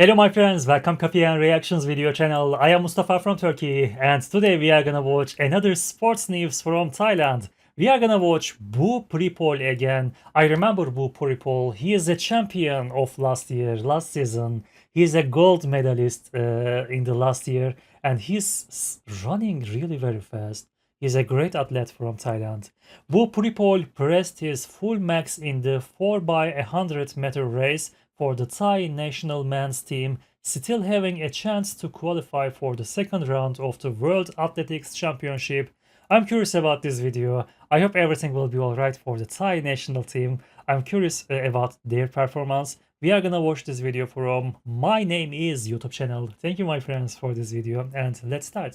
Hello my friends, welcome Coffee and Reactions video channel. I am Mustafa from Turkey and today we are gonna watch another sports news from Thailand. We are gonna watch Bu Pripol again. I remember Bu Pripol. He is a champion of last year, last season. He is a gold medalist uh, in the last year and he's running really very fast. He's a great athlete from Thailand. Bu Pripol pressed his full max in the 4x100 meter race for the Thai national men's team, still having a chance to qualify for the second round of the World Athletics Championship. I'm curious about this video. I hope everything will be alright for the Thai national team. I'm curious uh, about their performance. We are gonna watch this video from My Name is YouTube channel. Thank you, my friends, for this video, and let's start.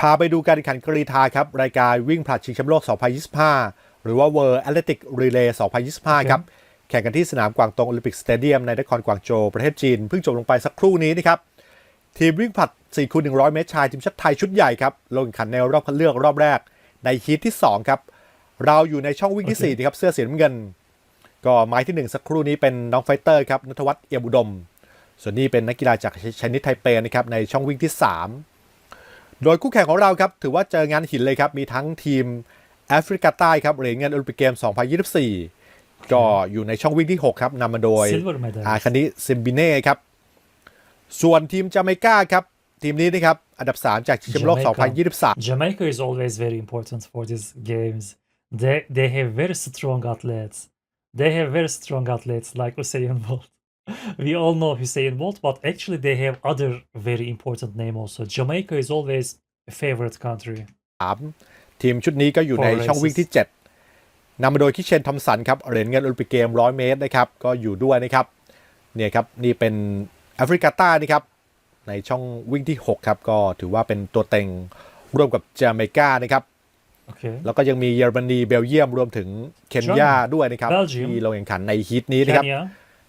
พาไปดูการแข่งขันกรีฑาครับ รายการวิ่งผลัดชิงแชมป์โลก 2025 หรือว่า World Athletic Relay 2025 ครับ แข่งกันที่สนามกวางตงโอลิมปิกสเตเดียมในนครกวางโจวประเทศจีน เพิ่งจบลงไปสักครู่นี้นะครับ ทีมวิ่งผลัด4คูณ100 เมตรชายทีมชาติไทยชุดใหญ่ครับ ลงแข่งขันในรอบคัดเลือกรอบแรกในฮีทที่ 2 ครับ เราอยู่ในช่องวิ่งที่4นะครับเสื้อสีน้ำเงิน ก็ไม้ที่ 1 สักครู่นี้เป็นน้องไฟเตอร์ครับนัทวัฒน์เอี่ยมอุดม ส่วนนี้เป็นนักกีฬาจากชนิดไทเปนะครับในช่องวิ่งที่ 3 โดยคู่แข่งของเราครับถือว่าเจองานหินเลยครับมีทั้งทีมแอฟริกาใต้ครับเหรียญเงินโอลิมปิกเกม 2024 ก็อยู่ในช่องวิ่งที่ 6 ครับนำมาโดย Silver medal อาคานิซิมบิเน่ครับ ส่วนทีมจาเมกาครับ ทีมนี้นะครับ อันดับ 3 จากชิงแชมป์โลก Jamaica. 2023 Jamaica is always very important for these games. They they have very strong athletes. They have very strong athletes like Usain Bolt. We all know Usain Bolt, but actually they have other very important name also. Jamaica is always a favorite country. ทีมชุดนี้ก็อยู่ใน Four ช่องวิ่งที่ 7 นำมาโดยคิเชนทอมสันครับเหรียญเงินโอลิมปิกเกม 100 เมตรนะครับก็อยู่ด้วยนะครับเนี่ยครับนี่เป็นแอฟริกาใต้นะครับในช่องวิ่งที่ 6 ครับ ก็ถือว่าเป็นตัวเต็งร่วมกับจาเมกานะครับ Okay. แล้วก็ยังมีเยอรมนีเบลเยียมรวมถึงเคนยาด้วยนะครับ Belgium ที่ลงแข่งขันในฮีทนี้นะครับ Kenya.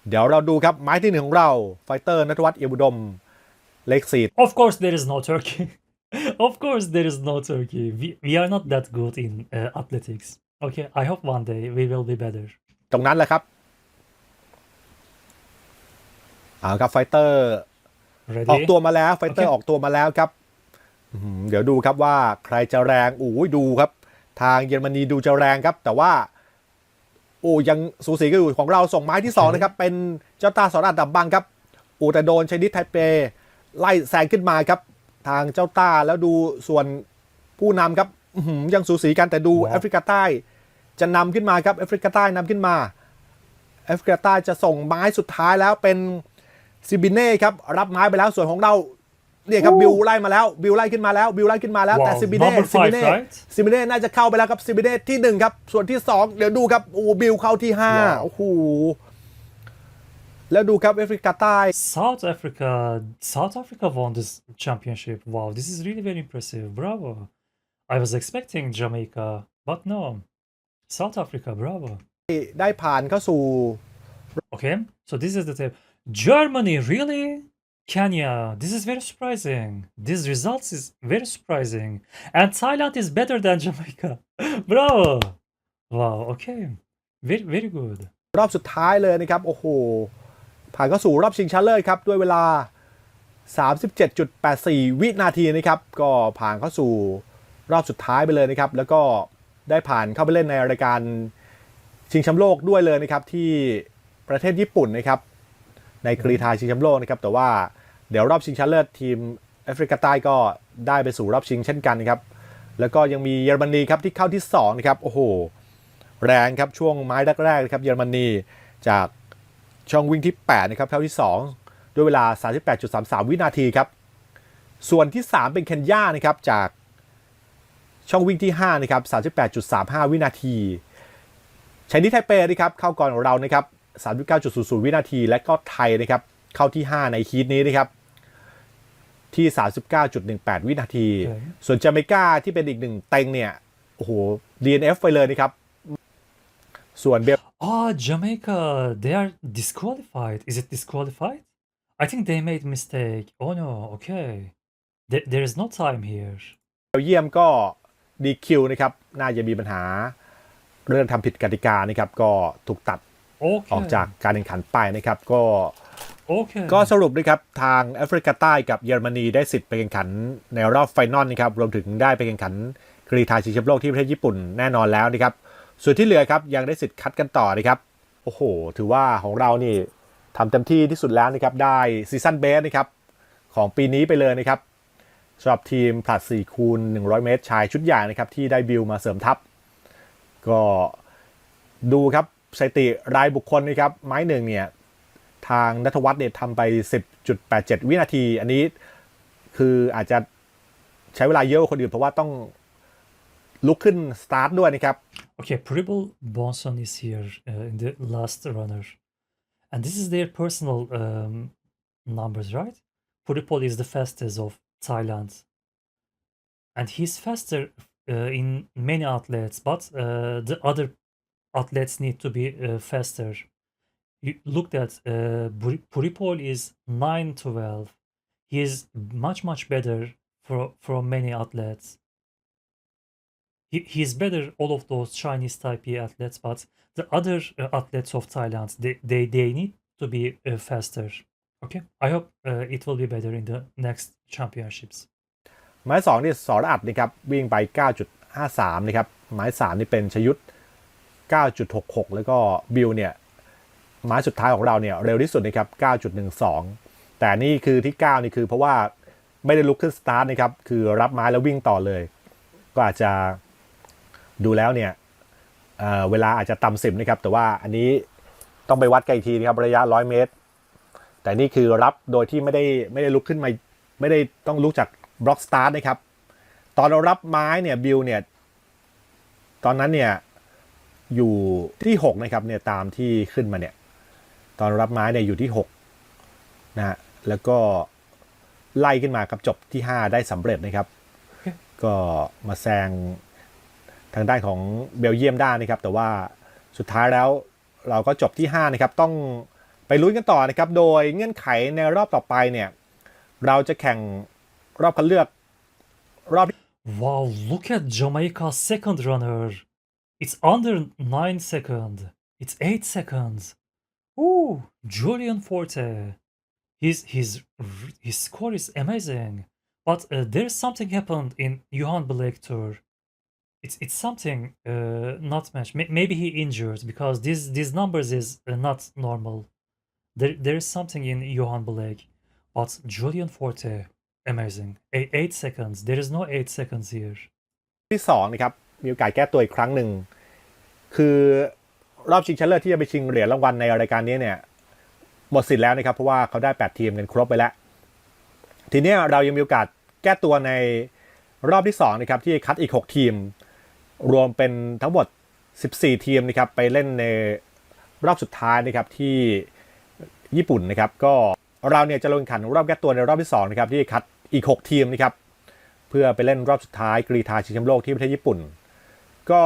เดี๋ยวเราดูครับไม้ที่หนึ่งของเราไฟเตอร์นัทวัฒน์เอียบุดมเลขสี่ Of course there is no Turkey. of course there is no Turkey. We, we are not that good in uh, athletics. Okay, I hope one day we will be better. ตรงนั้นแหละครับเอาครับไฟเตอร์ Ready? ออกตัวมาแล้วไฟเตอร์โอเคออกตัวมาแล้วครับอื้อหือเดี๋ยวดูครับว่าใครจะแรงโอ้ยดูครับ ทางเยอรมนีดูจะแรงครับ แต่ว่า โอ้ยังสูสีกันอยู่ของเราส่งไม้ที่สองนะครับ เป็นเจ้าตาสอรัดดับบังครับโอ้แต่โดนชนิดไทเป ไล่แซงขึ้นมาครับ ทางเจ้าต้าแล้วดูส่วนผู้นำครับอื้อหือ ยังสูสีกันแต่ดูว้าวแอฟริกาใต้ จะนำขึ้นมาครับแอฟริกาใต้นำขึ้นมาแอฟริกาใต้จะส่งไม้สุดท้ายแล้วเป็นซิบิเน่ครับรับไม้ไปแล้วส่วนของเราเนี่ยครับโอ้บิวไล่มาแล้วบิวไล่ขึ้นมาแล้วบิวไล่ขึ้นมาแล้วแต่ Wow, ซิบิเน่ number ซิบิ five, เน่ right? ซิบิเน่น่าจะเข้าไปแล้วครับซิบิเน่ที่หนึ่งครับส่วนที่สองเดี๋ยวดูครับโอ้บิวเข้าที่ห้าว้าวโอ้โหแล้วดูครับแอฟริกาใต้ South Africa, South Africa won this championship. Wow, this is really very impressive. Bravo. I was expecting Jamaica, but no. South Africa, bravo. ได้ผ่านเข้าสู่ Okay, so this is the table. Germany, really? Kenya, this is very surprising. This results is very surprising. And Thailand is better than Jamaica. bravo. Wow, okay. Very, very good. รอบสุดท้ายเลยนะครับ โอ้โห ผ่านเข้าสู่รอบชิงชนะเลิศครับ ด้วยเวลา 37.84 วินาทีนะครับ ก็ผ่านเข้าสู่ รอบสุดท้ายไปเลยนะครับ แล้วก็ได้ผ่านเข้าไปเล่นในรายการชิงแชมป์โลกด้วยเลยนะครับที่ประเทศญี่ปุ่นนะครับ ในกรีฑาชิงแชมป์โลกนะครับแต่ว่าเดี๋ยวรอบชิงชนะเลิศทีมแอฟริกาใต้ก็ได้ไปสู่รอบชิงเช่นกันนะครับ แล้วก็ยังมีเยอรมนีครับที่เข้าที่สองนะครับโอ้โหแรงครับช่วงไม้แรกๆนะครับเยอรมนีจากช่องวิ่งที่8นะครับเท่าที่ 2 ด้วยเวลา 38.33 วินาทีครับส่วนที่ 3 เป็นเคนยานะครับจาก ช่องวิ่งที่5นะครับ38.35 วินาทีชัยนิดไทเปนะครับเข้าก่อนของเรานะครับ39.00 วินาที และก็ไทยนะครับเข้าที่ 5 ในฮีทนี้นะครับที่ 39.18 วินาทีโอเคส่วนจาเมกาที่เป็นอีกหนึ่งเต็งเนี่ยโอ้โห DNF ไปเลยนะครับ ส่วนเบล Oh, Jamaica, they are disqualified. Is it disqualified? I think they made mistake. Oh no, okay. There, there is no time here. เยียมก็ ดีคิวนะครับ น่าจะมีปัญหาเรื่องทำผิดกติกานะครับ ก็ถูกตัด Okay. ออกจากการแข่งขันไปนะครับ ก็ Okay. ก็สรุปนะครับ ทางแอฟริกาใต้กับเยอรมนีได้สิทธิ์ไปแข่งขันในรอบไฟนอลนะครับ รวมถึงได้ไปแข่งขันกรีฑาชิงแชมป์โลกที่ประเทศญี่ปุ่นแน่นอนแล้วนะครับ ส่วนที่เหลือครับยังได้สิทธิ์คัดกันต่อนะครับ โอ้โห ถือว่าของเรานี่ทำเต็มที่ที่สุดแล้วนะครับ ได้ซีซั่นเบสนะครับของปีนี้ไปเลยนะครับ สำหรับทีมผลัด4คูณ100 เมตรชายชุดใหญ่นะครับที่ได้บิลมาเสริมทัพ ก็ดูครับสถิติรายบุคคลนะครับไม้หนึ่งเนี่ยทางนัทวัฒน์เนี่ยทำไป 10.87 วินาที อันนี้คืออาจจะใช้เวลาเยอะกว่าคนอื่นเพราะว่าต้องลุกขึ้นสตาร์ทด้วยนะครับ Okay, Pribble Bonson is here uh, in the last runner. And this is their personal um, numbers, right? Pribble is the fastest of Thailand. And he's faster uh, in many outlets, but uh, the other outlets need to be uh, faster. You look at uh, Puripol is 912. He is much, much better for, from many athletes he, he's better all of those Chinese type A athletes, but the other uh, athletes of Thailand they, they they need to be uh, faster. Okay, I hope uh, it will be better in the next championships. ไม้สองนี่สอรอัดนะครับวิ่งไป 9.53 นะครับไม้สามนี่เป็นชยุทธ9.66 แล้วก็บิลเนี่ยไม้สุดท้ายของเราเนี่ยเร็วที่สุดนะครับ 9.12 แต่นี่คือที่ 9 นี่คือเพราะว่าไม่ได้ลุกขึ้นสตาร์ทนะครับ คือรับไม้แล้ววิ่งต่อเลย ก็อาจจะดูแล้วเนี่ยเเวลาอาจจะต่ำสิบนะครับ แต่ว่าอันนี้ต้องไปวัดกันอีกทีนะครับระยะ 100 เมตร แต่นี่คือรับโดยที่ไม่ได้ไม่ได้ลุกขึ้นมาไม่ได้ต้องลุกจากบล็อกสตาร์ทนะครับ ตอนเรารับไม้เนี่ยบิลเนี่ยตอนนั้นเนี่ยอยู่ที่6นะครับเนี่ยตามที่ขึ้นมาเนี่ยตอนรับไม้เนี่ยอยู่ที่6นะฮะแล้วก็ไล่ขึ้นมากับจบที่ 5 ได้สำเร็จนะครับ ก็มาแซงทางด้านของเบลเยียมได้นะครับ แต่ว่าสุดท้ายแล้วเราก็จบที่ 5 นะครับ ต้อง ไปลุ้นกันต่อนะครับ โดยเงื่อนไขในรอบต่อไปเนี่ย เราจะแข่งรอบคัดเลือกรอบ Wow, look at Jamaica's second runner. It's under nine seconds. It's eight seconds. Ooh, Julian Forte. His his his score is amazing. But uh, there's something happened in Johan Blake tour. It's it's something uh, not match. May- maybe he injured because these these numbers is uh, not normal. There there is something in Johan Blake. But Julian Forte, amazing. Eight, eight seconds. There is no eight seconds here. ที่สองนะครับ มีโอกาสแก้ตัวอีกครั้งหนึ่ง คือรอบชิงชนะเลิศที่จะไปชิงเหรียญรางวัลในรายการนี้เนี่ย หมดสิทธิ์แล้วนะครับ เพราะว่าเขาได้ 8 ทีมกันครบไปแล้ว ทีนี้เรายังมีโอกาสแก้ตัวในรอบที่2นะครับที่คัดอีก 6 ทีม รวมเป็นทั้งหมด 14 ทีมนะครับไปเล่นในรอบสุดท้ายนะครับที่ ญี่ปุ่นนะครับก็เราเนี่ยจะลงแข่งขันรอบแก้ตัวในรอบที่2นะครับที่คัดอีก 6 ทีมนะครับเพื่อไปเล่นรอบสุดท้ายกรีฑาชิงแชมป์โลกที่ประเทศญี่ปุ่น ก็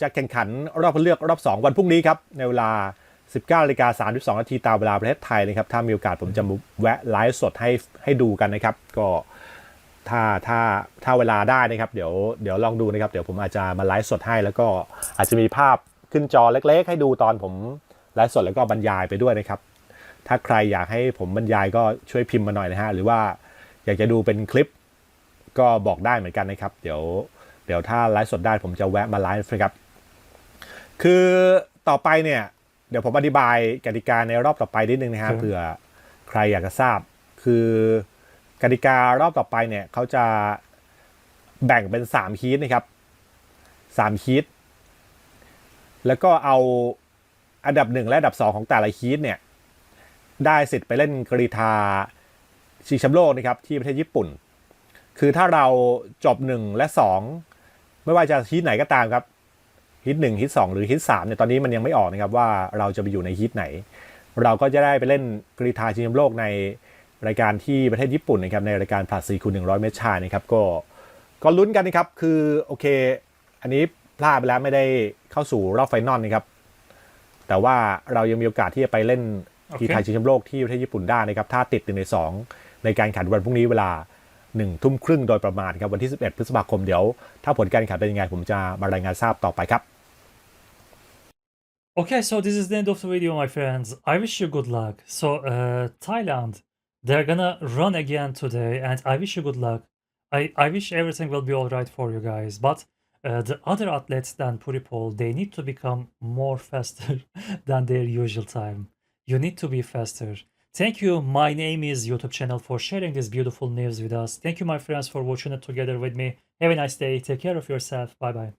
จะแข่งขันรอบคัดเลือกรอบ 2 วันพรุ่งนี้ครับในเวลา 19นาฬิกา32นาทีตามเวลาประเทศไทยนะครับถ้ามีโอกาสผมจะแวะไลฟ์สดให้ให้ดูกันนะครับ ก็ถ้าถ้าถ้าเวลาได้นะครับเดี๋ยวเดี๋ยวลองดูนะครับเดี๋ยวผมอาจจะมาไลฟ์สดให้ แล้วก็อาจจะมีภาพขึ้นจอเล็ก ๆ ให้ดูตอนผมไลฟ์สดแล้วก็บรรยายไปด้วยนะครับ ถ้าใครอยากให้ผมบรรยายก็ช่วยพิมพ์มาหน่อยนะฮะ หรือว่าอยากจะดูเป็นคลิปก็บอกได้เหมือนกันนะครับ เดี๋ยวเดี๋ยวถ้าไลฟ์สดได้ผมจะแวะมาไลฟ์นะครับ คือต่อไปเนี่ย เดี๋ยวผมอธิบายกติกาในรอบต่อไปนิดนึงนะฮะครับเผื่อใครอยากจะทราบ คือกติการอบต่อไปเนี่ยเขาจะแบ่งเป็นสามฮีทนะครับสามฮีทแล้วก็เอาอันดับหนึ่งและอันดับสองของแต่ละฮีทเนี่ย ได้สิทธิ์ไปเล่นกรีธาชิงแชมป์โลกนะครับที่ประเทศญี่ปุ่น คือถ้าเราจบหนึ่งและสองไม่ว่าจะฮีทไหนก็ตามครับฮีทหนึ่งฮีทสองหรือฮีทสามเนี่ยตอนนี้มันยังไม่ออกนะครับว่าเราจะไปอยู่ในฮีทไหน เราก็จะได้ไปเล่นกรีธาชิงแชมป์โลกในรายการที่ประเทศญี่ปุ่นนะครับในรายการผลัด4คูณ100เมตรชายนะครับก็ก็ลุ้นกันนะครับคือโอเค อันนี้พลาดไปแล้วไม่ได้เข้าสู่รอบไฟนอลนะครับแต่ว่าเรายังมีโอกาสที่จะไปเล่น ทีไทยชิงแชมป์โลกที่ประเทศญี่ปุ่นได้นะครับถ้าติดหนึ่งในสองในการแข่งวันพรุ่งนี้เวลาหนึ่งทุ่มครึ่งโดยประมาณครับวันที่ 11 พฤษภาคมเดี๋ยว ถ้าผลการแข่งขันเป็นยังไงผมจะมารายงานทราบต่อไปครับ Okay, so this is the end of the video, my friends. I wish you good luck. So, uh, Thailand, they're gonna run again today, and I wish you good luck. I, I wish everything will be alright for you guys, but uh, the other athletes than Puripol, they need to become more faster than their usual time. You need to be faster. Thank you, my name is YouTube channel for sharing this beautiful news with us. Thank you, my friends, for watching it together with me. Have a nice day. Take care of yourself. Bye bye.